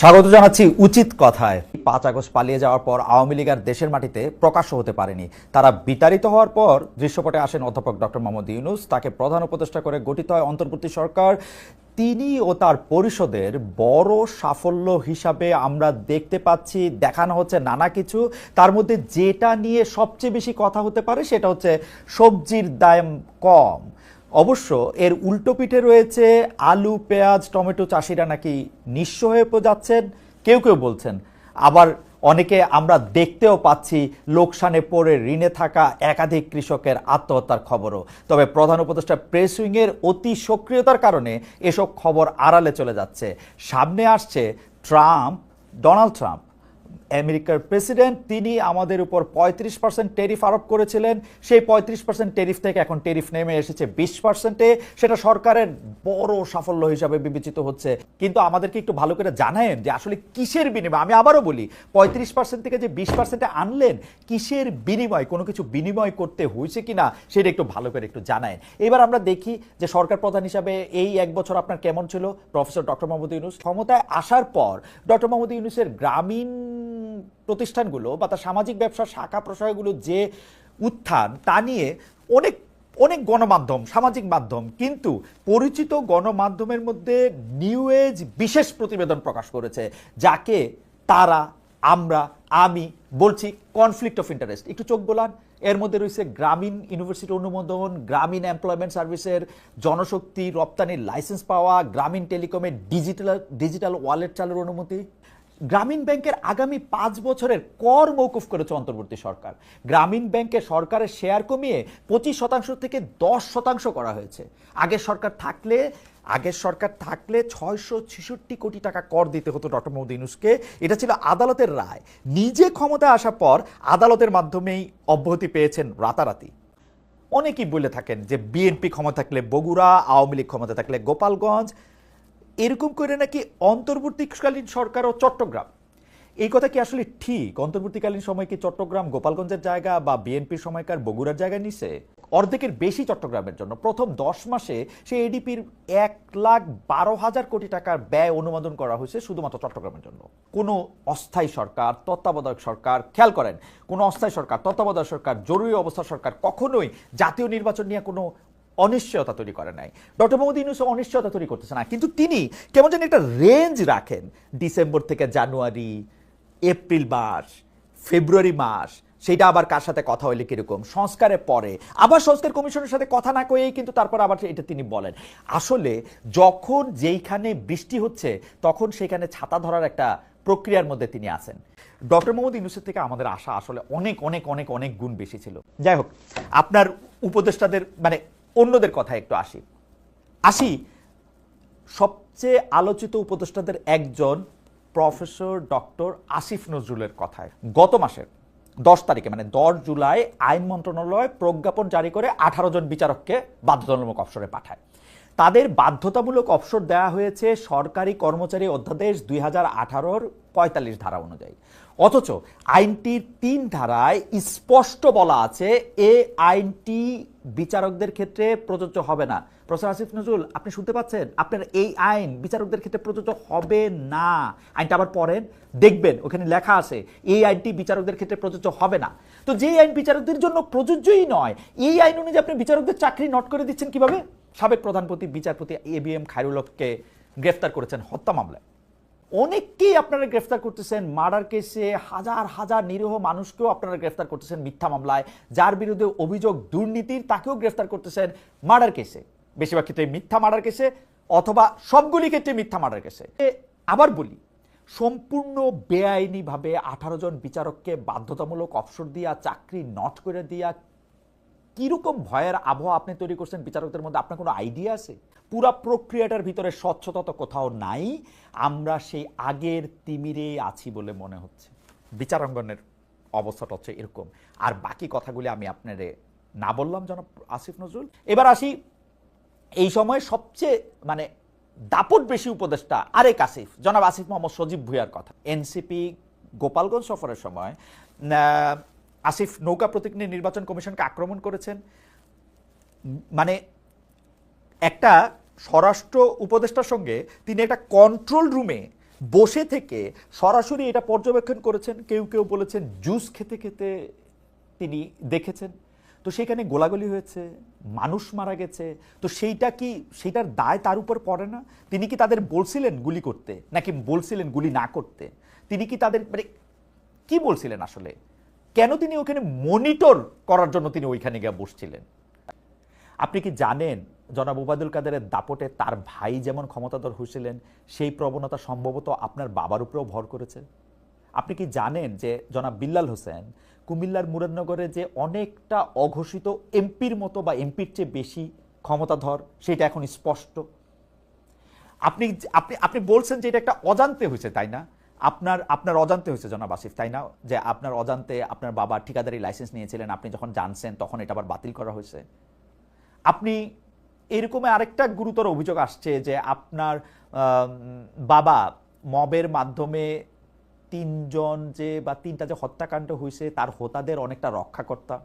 স্বাগত জানাচ্ছি উচিত কথায়। পাঁচ আগস্ট পালিয়ে যাওয়ার পর আওয়ামী লীগ আর দেশের মাটিতে প্রকাশ্য হতে পারেনি। তারা বিতাড়িত হওয়ার পর দৃশ্যপটে আসেন অধ্যাপক ডক্টর মোহাম্মদ ইউনুস। তাকে প্রধান উপদেষ্টা করে গঠিত হয় অন্তর্বর্তী সরকার। তিনি ও তার পরিষদের বড় সাফল্য হিসাবে আমরা দেখতে পাচ্ছি, দেখানো হচ্ছে নানা কিছু। তার মধ্যে যেটা নিয়ে সবচেয়ে বেশি কথা হতে পারে সেটা হচ্ছে সবজির দাম কম। অবশ্য এর উল্টো পিঠে রয়েছে আলু, পেঁয়াজ, টমেটো চাষিরা নাকি নিঃস্ব হয়ে যাচ্ছেন, কেউ কেউ বলছেন। আবার অনেকে আমরা দেখতেও পাচ্ছি লোকসানে পড়ে ঋণে থাকা একাধিক কৃষকের আত্মহত্যার খবরও। তবে প্রধান উপদেষ্টা প্রেস উইংয়ের অতি সক্রিয়তার কারণে এসব খবর আড়ালে চলে যাচ্ছে। সামনে আসছে ট্রাম্প, ডোনাল্ড ট্রাম্প। আমেরিকার প্রেসিডেন্ট, তিনি আমাদের উপর পঁয়ত্রিশ পার্সেন্ট টেরিফ আরোপ করেছিলেন। সেই পঁয়ত্রিশ পার্সেন্ট টেরিফ থেকে এখন টেরিফ নেমে এসেছে বিশ পার্সেন্টে সেটা সরকারের বড় সাফল্য হিসাবে বিবেচিত হচ্ছে। কিন্তু আমাদেরকে একটু ভালো করে জানায়েন যে আসলে কিসের বিনিময়, আমি আবারও বলি, পঁয়ত্রিশ পার্সেন্ট থেকে যে বিশ পার্সেন্টে আনলেন, কিসের বিনিময়, কোনো কিছু বিনিময় করতে হয়েছে কিনা, সেটা একটু ভালো করে একটু জানায়েন। এবার আমরা দেখি যে সরকার প্রধান হিসাবে এই এক বছর আপনার কেমন ছিল? প্রফেসর ডক্টর মোহাম্মদ ইউনুস ক্ষমতায় আসার পর, ডক্টর মোহাম্মদ ইউনুসের গ্রামীণ প্রতিষ্ঠানগুলো বা তার সামাজিক ব্যবসার শাখা প্রশাখাগুলো যে উত্থান, তা নিয়ে অনেক অনেক গণমাধ্যম, সামাজিক মাধ্যম, কিন্তু পরিচিত গণমাধ্যমের মধ্যে নিউ এজ বিশেষ প্রতিবেদন প্রকাশ করেছে, যাকে তারা, আমরা, আমি বলছি কনফ্লিক্ট অফ ইন্টারেস্ট একটু চোখ বোলান, এর মধ্যে রয়েছে গ্রামীণ ইউনিভার্সিটি অনুমোদন, গ্রামীণ এমপ্লয়মেন্ট সার্ভিসের জনশক্তি রপ্তানির লাইসেন্স পাওয়া, গ্রামীণ টেলিকমের ডিজিটাল ডিজিটাল ওয়ালেট চালুর অনুমতি। গ্রামীণ ব্যাংকের আগামী পাঁচ বছরের কর মৌকুফ করেছে অন্তর্বর্তী সরকার। গ্রামীণ ব্যাংকে সরকারের শেয়ার কমিয়ে পঁচিশ শতাংশ থেকে দশ শতাংশ করা হয়েছে। আগের সরকার থাকলে, আগের সরকার থাকলে ছয়শো ছেষট্টি কোটি টাকা কর দিতে হতো ডক্টর মোহাম্মদ ইউনুসকে। এটা ছিল আদালতের রায়। নিজে ক্ষমতায় আসার পর আদালতের মাধ্যমেই অব্যাহতি পেয়েছেন রাতারাতি। অনেকেই বলে থাকেন যে বিএনপি ক্ষমতা থাকলে বগুড়া, আওয়ামী লীগ ক্ষমতা থাকলে গোপালগঞ্জ এরকম করে নাকি অন্তর্বর্তীকালীন সরকার ও চট্টগ্রাম? এই কথা কি আসলে ঠিক? অন্তর্বর্তীকালীন সময় কি চট্টগ্রাম গোপালগঞ্জের জায়গা বা বিএনপির সময়কার বগুড়ার জায়গা নিছে? অর্ধেকের বেশি চট্টগ্রামের জন্য। প্রথম দশ মাসে সে এডিপির এক লাখ বারো হাজার কোটি টাকার ব্যয় অনুমোদন করা হয়েছে শুধুমাত্র চট্টগ্রামের জন্য। কোনো অস্থায়ী সরকার, তত্ত্বাবধায়ক সরকার, খেয়াল করেন, কোনো অস্থায়ী সরকার, তত্ত্বাবধায়ক সরকার, জরুরি অবস্থা সরকার কখনোই জাতীয় নির্বাচন নিয়ে কোনো অনিশ্চয়তা তৈরি করে নাই। ডক্টর মোহাম্মদ ইউনুস অনিশ্চয়তা তৈরি করতেছে না। কিন্তু তিনি কেমন যেন একটা রেঞ্জ রাখেন। ডিসেম্বর থেকে জানুয়ারি, এপ্রিল মাস ফেব্রুয়ারি মাস সেটা আবার কার সাথে কথা হইলে কীরকম? সংস্কারের পরে। আবার সংস্কার কমিশনের সাথে কথা না কয়েই কিন্তু তারপর আবার এটা তিনি বলেন। আসলে যখন যেইখানে বৃষ্টি হচ্ছে, তখন সেখানে ছাতা ধরার একটা প্রক্রিয়ার মধ্যে তিনি আছেন। ডক্টর মোহাম্মদ ইউনুসের থেকে আমাদের আশা আসলে অনেক অনেক অনেক অনেক গুণ বেশি ছিল। যাই হোক, আপনার উপদেষ্টাদের মানে অন্যদের কথা একটু আসি। আসি, সবচেয়ে আলোচিত উপদেষ্টাদের একজন প্রফেসর ডক্টর আসিফ নজরুলের কথায়। গত মাসের দশ তারিখে মানে দশ জুলাই, আইন মন্ত্রণালয় প্রজ্ঞাপন জারি করে আঠারো জন বিচারককে বাধ্যতামূলক অবসরে পাঠায়। তাদের বাধ্যতামূলক অবসর দেওয়া হয়েছে সরকারি কর্মচারী অধ্যাদেশ দুই হাজার আঠারোর পঁয়তাল্লিশ ধারা অনুযায়ী। অথচ আইনটির তিন ধারায় স্পষ্ট বলা আছে, এ আইনটি বিচারকদের ক্ষেত্রে প্রযোজ্য হবে না। প্রফেসর আসিফ নজরুল, আপনি শুনতে পাচ্ছেন? আপনার এই আইন বিচারকদের ক্ষেত্রে প্রযোজ্য হবে না। আইনটা আবার পড়েন, দেখবেন, ওখানে লেখা আছে এই আইনটি বিচারকদের ক্ষেত্রে প্রযোজ্য হবে না। তো যে আইন বিচারকদের জন্য প্রযোজ্যই নয়, এই আইন অনুযায়ী আপনি বিচারকদের চাকরি নট করে দিচ্ছেন কীভাবে? সাবেক প্রধানপতি, বিচারপতি এ বি এম খায়রুলকে গ্রেফতার করেছেন হত্যা মামলায়। অনেককেই আপনারা গ্রেফতার করতেছেন, মার্ডার কেসে হাজার হাজার নিরীহ মানুষকেও আপনারা গ্রেফতার করতেছেন মিথ্যা মামলায়। যার বিরুদ্ধে অভিযোগ দুর্নীতির তাকেও গ্রেফতার করতেছেন মার্ডার কেসে। বেশিরভাগ ক্ষেত্রে মিথ্যা মার্ডার কেসে অথবা সবগুলি ক্ষেত্রে মিথ্যা মার্ডার কেসে। আবার বলি, সম্পূর্ণ বেআইনিভাবে আঠারো জন বিচারককে বাধ্যতামূলক অবসর দিয়া, চাকরি নট করে দিয়া কীরকম ভয়ের আবহাওয়া আপনি তৈরি করছেন বিচারকদের মধ্যে? আপনার কোনো আইডিয়া আছে? পুরা প্রক্রিয়াটার ভিতরে স্বচ্ছতা তো কোথাও নাই। আমরা সেই আগের তিমিরে আছি বলে মনে হচ্ছে। বিচারাঙ্গনের অবস্থাটা হচ্ছে এরকম। আর বাকি কথাগুলি আমি আপনারে না বললাম, জনাব আসিফ নজরুল। এবার আসি এই সময় সবচেয়ে মানে দাপট বেশি উপদেষ্টা আরেক আসিফ, জনাব আসিফ মোহাম্মদ সজীব ভুইয়ার কথা। এনসিপি গোপালগঞ্জ সফরের সময় আসিফ নৌকা প্রতীক নিয়ে নির্বাচন কমিশনকে আক্রমণ করেছেন। মানে একটা স্বরাষ্ট্র উপদেষ্টার সঙ্গে তিনি একটা কন্ট্রোল রুমে বসে থেকে সরাসরি এটা পর্যবেক্ষণ করেছেন। কেউ কেউ বলেছেন জুস খেতে খেতে তিনি দেখেছেন। তো সেখানে গোলাগুলি হয়েছে, মানুষ মারা গেছে। তো সেইটা কি, সেইটার দায় তার উপর পড়ে না? তিনি কি তাদের বলছিলেন গুলি করতে? নাকি বলছিলেন গুলি না করতে? তিনি কি তাদের মানে কি বলছিলেন আসলে? কেন তিনি ওখানে মনিটর করার জন্য তিনি ওইখানে গিয়ে বসছিলেন? আপনি কি জানেন জনাব ওবায়দুল কাদেরের দাপটে তার ভাই যেমন ক্ষমতাধর হয়েছিলেন, সেই প্রবণতা সম্ভবত আপনার বাবার উপরেও ভর করেছে? আপনি কি জানেন যে জনাব বিল্লাল হোসেন কুমিল্লার মুরাদনগরে যে অনেকটা অঘোষিত এমপির মতো বা এমপির চেয়ে বেশি ক্ষমতাধর, সেটা এখন স্পষ্ট? আপনি আপনি আপনি বলছেন যে এটা একটা অজান্তে হয়েছে, তাই না? আপনার আপনার অজান্তে হয়েছে জনাব আসিফ, তাই না? যে আপনার অজান্তে আপনার বাবা ঠিকাদারি লাইসেন্স নিয়েছিলেন, আপনি যখন জানছেন তখন এটা আবার বাতিল করা হয়েছে। আপনি এরকম আরেকটা গুরুতর অভিযোগ আসছে যে আপনার বাবা মবের মাধ্যমে তিনজন যে বা তিনটা যে হত্যাকাণ্ড হয়েছে তার হোতাদের অনেকটা রক্ষাকর্তা।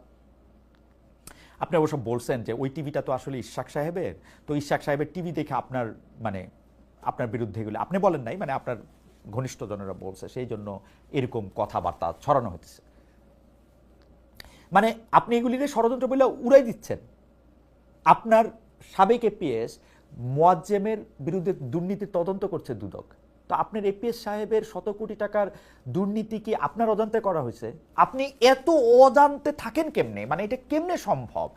আপনি অবশ্য বলছেন যে ওই টিভিটা তো আসলে ইশাক সাহেবের, তো ইশাক সাহেবের টিভি দেখে আপনার মানে আপনার বিরুদ্ধে এগুলো, আপনি বলেন নাই মানে আপনার ঘনিষ্ঠজনেরা বলছে, সেই জন্য এরকম কথাবার্তা ছড়ানো হতেছে মানে আপনি এগুলিকে ষড়যন্ত্র বলে উড়াই দিচ্ছেন। আপনার সাবেক এপিএস মোয়াজ্জেমের বিরুদ্ধে দুর্নীতির তদন্ত করছে দুদক। তো আপনার এপিএস সাহেবের শত কোটি টাকার দুর্নীতি কি আপনার অজান্তে করা হয়েছে? আপনি এত অজান্তে থাকেন কেমনে? মানে এটা কেমনে সম্ভব?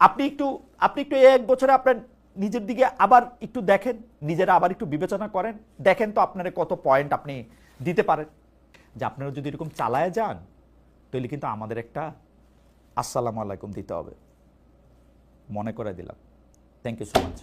আপনি একটু আপনি একটু এক বছরে আপনার নিজের দিকে আবার একটু দেখেন, নিজেরা আবার একটু বিবেচনা করেন, দেখেন তো আপনার কত পয়েন্ট আপনি দিতে পারেন। যে আপনারা যদি এরকম চালায় যান, তাহলে কিন্তু আমাদের একটা আসসালামু আলাইকুম দিতে হবে। মনে করে দিলাম। Thank you so much